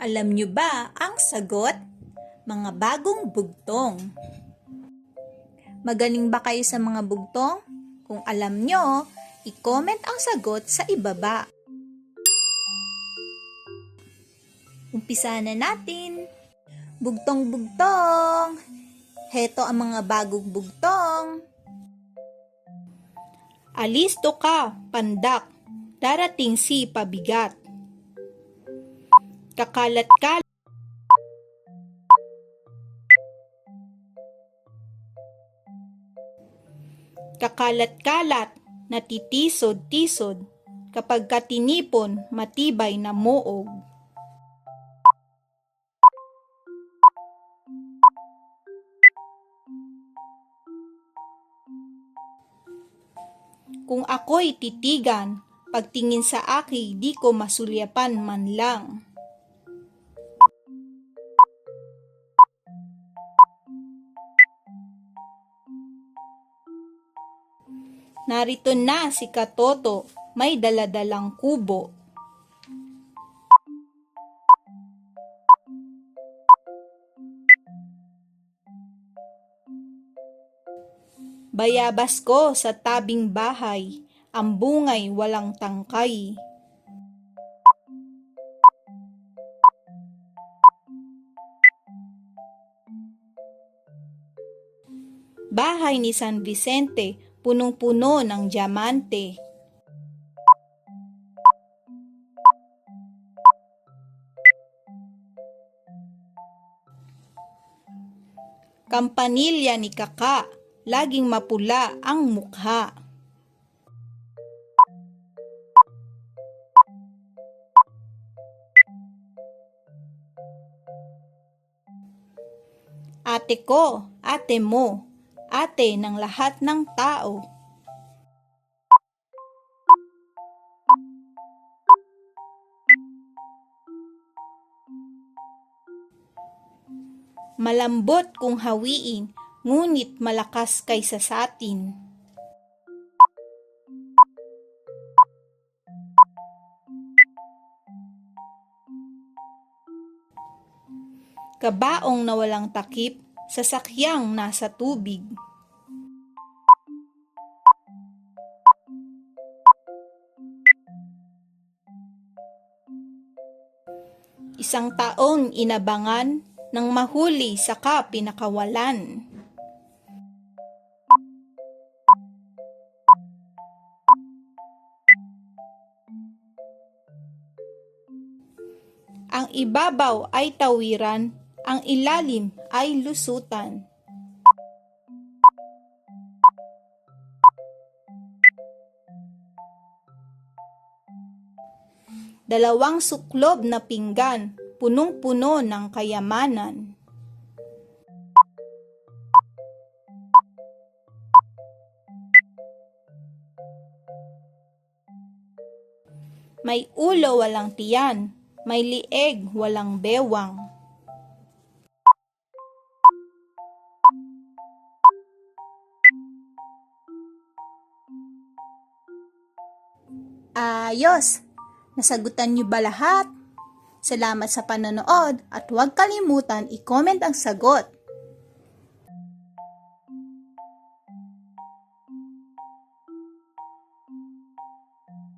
Alam nyo ba ang sagot? Mga bagong bugtong. Magaling ba kayo sa mga bugtong? Kung alam nyo, i-comment ang sagot sa ibaba. Umpisa na natin. Bugtong-bugtong. Heto ang mga bagong bugtong. Alisto ka, pandak. Darating si pabigat. Kakalat-kalat. Kakalat-kalat, natitisod-tisod. Kapag katinipon, matibay na muog. Kung ako'y titigan, pagtingin sa aki di ko masulyapan man lang. Narito na si Katoto, may daladalang kubo. Bayabas ko sa tabing bahay, ang bungay walang tangkay. Bahay ni San Vicente, punong-puno ng diamante. Kampanilya ni Kaka, laging mapula ang mukha. Ate ko, ate mo, ate ng lahat ng tao. Malambot kung hawiin, ngunit malakas kaysa sa atin. Kabaong na walang takip, sasakyang nasa tubig. Isang taong inabangan nang mahuli saka pinakawalan. Ang ibabaw ay tawiran, ang ilalim ay lusutan. Dalawang suklob na pinggan, punong-puno ng kayamanan. May ulo walang tiyan, may lieg walang bewang. Ayos! Nasagutan niyo ba lahat? Salamat sa panonood at huwag kalimutan i-comment ang sagot.